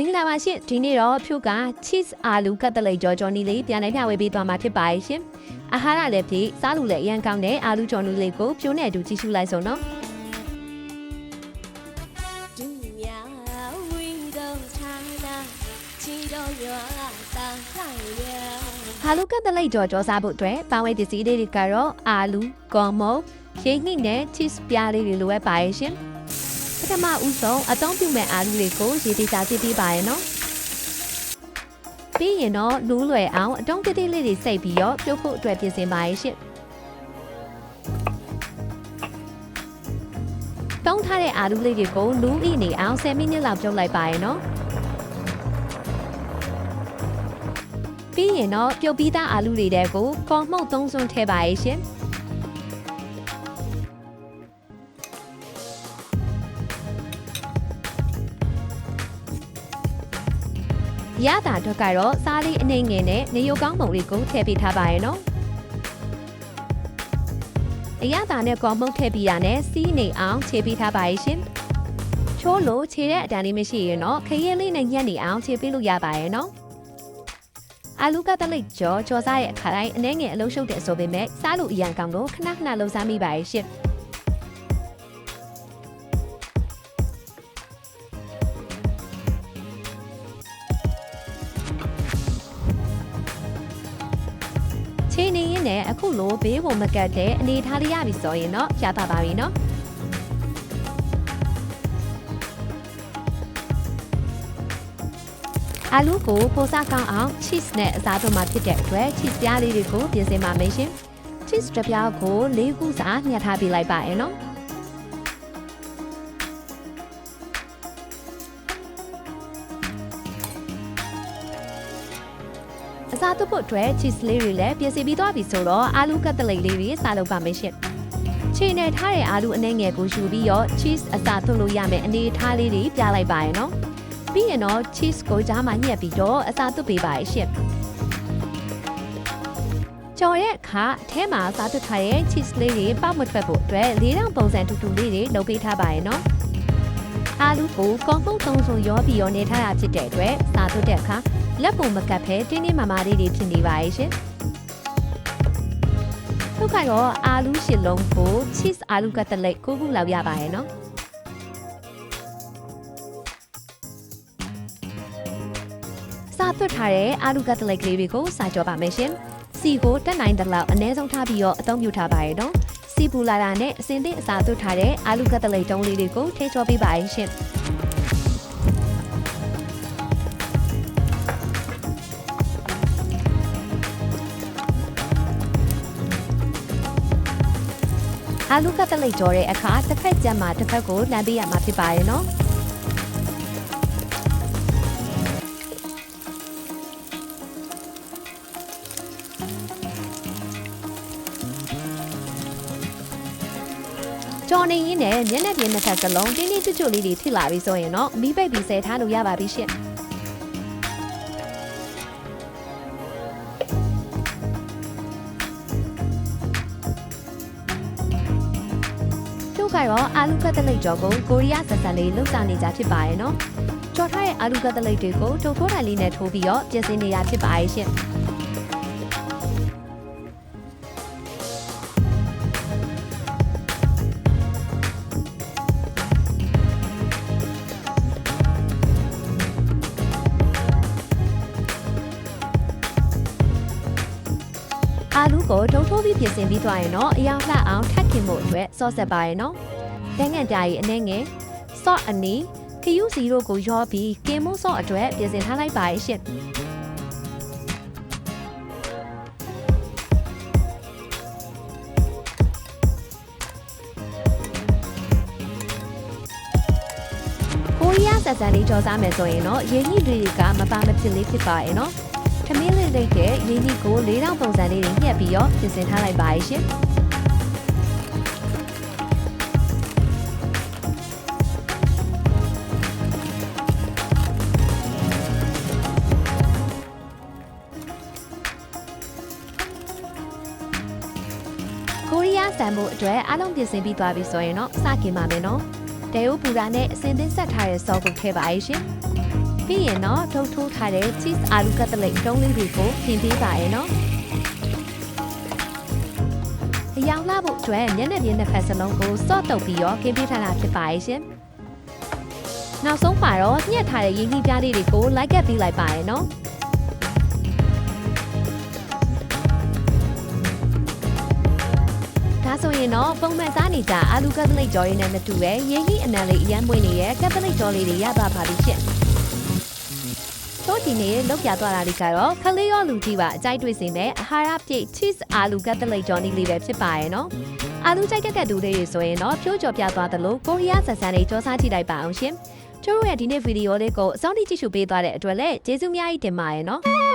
မင်္ဂလာပါရှင်ဒီနေ့တော့ဖြုတ်က cheese အာလူကတ်တလိတ်ကြော်ကြော်နီလေးပြန်လည်မျှဝေပေးသွားမှာဖြစ်ပါရဲ့ရှင်အာဟာရလည်းဖြစ်စားလို့လည်းအရန်ကောင်းတဲ့အာလူကြော်နီလေးကိုပြိုးနဲ့အတူကြည့်ရှုလိုက်ဆုံးနော်ဒူညာဝီတော့ထားတာချီတော့ရွာတာဆိုင်ရအာလူကတ်တလိတ်ကြော်ကြော်စားဖို့အတွက်ပန်းဝဲပစ္စည်းလေးတွေကတော့အာလူကော်မုတ်ရိတ်နှိနဲ့ cheese ပြားလေးတွေလိုအပ်ပါရဲ့ရှင်ပ ထမဦးဆုံးအသုံးပြုမဲ့အာလူတွေကိုရေသေးစာကြည့်ပေးပါရဲ့နော်ပြီးရင်တော့လူးလွယ်အောင်အတုံးတိတိလေးတွေစိတ်ပြီးတော့ပြုတ်ဖို့အတွက်ပြင်ဆင်ပါရဲ့ရှင်တုံးထားတဲ့အာလူးလေးတွေကိုလူးဣနေအောင်10မိနစ်လောက်ပြုတ်လိုက်ပါရဲ့နော်ပြီးရင်တော့ပြုတ်ပြီးသားအာလူးတွေတဲကိုကော်မှုတ်သုံးစွန်းထည့်ပါရဲ့ရှင် ရတာတော့ကတော့စားလေးအနှိမ့်ငယ်နဲ့ငရုတ်ကောင်းပုံလေးကိုထည့်ပေးထားပါရဲ့နော်အရသာနဲ့ကော်မုတ်ထည့်ပြီးတာနဲ့စီးနေအောင်ခြေပေးထားပါရဲ့ရှင်။ချိုးလို့ခြေတဲ့အတန်လေးမရှိရင်တော့ခရဲလေးနဲ့ညက်နေအောင်ခြေပေးလို့ရပါရဲ့နော်။အာလူကတလိတ်ကြောကြောစားရဲ့အခါတိုင်းအနှဲငယ်အလုံးရှုပ်တဲ့အဆိုပေမဲ့စားလို့အရန်ကောင်းလို့ခဏခဏလှုပ်ရှားမိပါရဲ့ရှင်။ ခြေနေရင်လည်းအခုလိုဘေးပုံမကတ်တဲ့အနေထားလေးရပြီဆိုရင်တော့ပြသပါပြီနော်အာလူကိုပိုစားကောင်းအောင် cheese နဲ့အစားထိုးမှာဖြစ်တဲ့အတွက် cheese ပြားလေးတွေကိုပြင်ဆင်ပါမယ်ရှင် cheese တစ်ပြားကို၄ခုစာညှက်ထားပေးလိုက်ပါရဲ့နော် အစားထိုးဖို့အတွက် cheese လေးတွေလည်းပြင်ဆင်ပြီးသွားပြီဆိုတော့အာလူကတ်တလိတ်လေးတွေစားလုပ်ပါမယ်ရှင်ခြေနဲ့ထားတဲ့အာလူအနှဲငယ်ကိုယူပြီးတော့ cheese အစားထိုးလို့ရမယ်အနေထားလေးတွေပြလိုက်ပါရဲ့နော်ပြီးရင်တော့ cheese ကိုကြားမှာညှက်ပြီးတော့အစားသွပ်ပေးပါရဲ့ရှင့်ကြော်ရဲ့အခါအထဲမှာစားသွပ်ထားတဲ့ cheese လေးတွေပေါက်မထွက်ဖို့အတွက်လေးတောင်ပုံစံတူတူလေးတွေလုပ်ပေးထားပါရဲ့နော်အာလူကိုကောင်းဖုံးသုံးစုံရောပြီးရောနေထားတာဖြစ်တဲ့အတွက်စားသွပ်တဲ့အခါ လက်ပုံမကပ်ဖဲတင်းတင်းမာမာလေးတွေဖြစ်နေပါရဲ့ရှင်ထုတ်ကတော့အာလူရှစ်လုံးကို cheese အာလူကတလိတ်ကိုခုလောက်ရပါရဲ့နော်စာသွတ်ထားတဲ့အာလူကတ်တလိုက်ကလေးတွေကိုစာကြောပါမယ်ရှင်။စီကိုတက်နိုင်တဲ့လောက်အနည်းဆုံးထားပြီးတော့အသုံးပြုထားပါရဲ့နော်။စီပူလာတာနဲ့အစင်းသင့်အစာသွတ်ထားတဲ့အာလူကတ်တလိက်တုံးလေးတွေကိုထိချောပေးပါရဲ့ရှင်။ အာလူကတ်တလိတ်ကြောတဲ့အခါတစ်ဖက်ကျက်မှာတစ်ဖက်ကိုလှမ်းပေးရမှာဖြစ်ပါရဲ့နော်။ကြော်နေရင်းနဲ့မျက်နှာပြင်နှစ်ထပ်စလုံးတင်းတင်းကျွတ်ကျွတ်လေးတွေထိလာပြီဆိုရင်တော့မီးပိတ်ပြီးဆယ်ထားလို့ရပါပြီရှင့် တို့ကတော့အာလူကတ်တလိတ်ကြော်ကိုကိုရီးယားဆက်ဆက်လေးလှုပ်ဆောင်နေကြဖြစ်ပါရဲ့နော်ကြော်ထားတဲ့အာလူကတ်တလိတ်တွေကိုထုံထိုးတိုင်လေးနဲ့ထိုးပြီးတော့ပြင်ဆင်နေရဖြစ်ပါရဲ့ရှင့် အာလူကိုထုံထိုးပြီးပြင်ဆင်ပြီးသွားရင်တော့အယောင်လှအောင်ထပ်ခင်ဖို့အတွက်ဆော့ဆက်ပါရဲ့နော်။တန်းငံပြားကြီးအနှဲငယ်ဆော့အနီးခယူးစီရိုကိုရောပြီးကင်မိုးဆော့အတွက်ပြင်ဆင်ထားလိုက်ပါရဲ့ရှင့်။ကိုရီးယားဆက်ဆန်လေးကြော်စားမယ်ဆိုရင်တော့ရင်းနှီးတွေကမပါမဖြစ်လေးဖြစ်ပါရဲ့နော်။ ထမင်းလေးလိုက်တဲ့ရင်းနှီးကို၄တောင်ပုံစံလေးတွေညှက်ပြီးတော့ပြင်ဆင်ထားလိုက်ပါရဲ့ရှင်ကိုရီးယားဆန်ဖို့အတွက်အားလုံးပြင်ဆင်ပြီးသွားပြီဆိုရင်တော့စခင်ပါမယ်နော်။တဲအိုပူရာနဲ့အစင်သင်းဆက်ထားတဲ့ဆော့ကိုထည့်ပါရဲ့ရှင်။ ပြီးရင်တော့ထုတ်ထိုးထားတဲ့ cheese အာလူကတ်တလိတ်တုံးလေးတွေကိုပြင်ပေးပါရဲ့နော်အယောင်လာဖို့အတွက်မျက်နှာပြင်နှစ်ဖက်စလုံးကိုစော့တုပ်ပြီးတော့ပြင်ပေးထားတာဖြစ်ပါရဲ့ရှင်နောက်ဆုံးပါတော့ညှက်ထားတဲ့ရင်းနှီးပြားလေးတွေကိုလိုက်ကပ်ပေးလိုက်ပါရဲ့နော်ဒါဆိုရင်တော့ပုံမှန်စားနေကြအာလူကတ်တလိတ်ကြော်ရင်းနဲ့မတူပဲရင်းကြီးအနံလေးအရမ်းမွေးနေတဲ့ကတ်တလိတ်ကြော်လေးတွေရသွားပါပြီရှင့်။ တော့ဒီနေ့လောက်ပြသွားတာတွေကတော့ခလေးရောလူကြီးပါအကြိုက်တွေ့စေမယ့်အာဟာရပြည့် cheese အာလူကတ်တလိတ်ကြော်နေလေးပဲဖြစ်ပါရဲ့နော်။အာလူကြိုက်တဲ့ကတ်တူလေးတွေဆိုရင်တော့ဖြိုးကြော်ပြသွားသလိုကိုရီးယားဆန်ဆန်လေးကြောစားကြည့်လိုက်ပါအောင်ရှင်။ကျိုးတို့ရဲ့ဒီနေ့ဗီဒီယိုလေးကိုအဆုံးထိကြည့်ရှုပေးသွားတဲ့အတွက်လည်းကျေးဇူးအများကြီးတင်ပါတယ်နော်။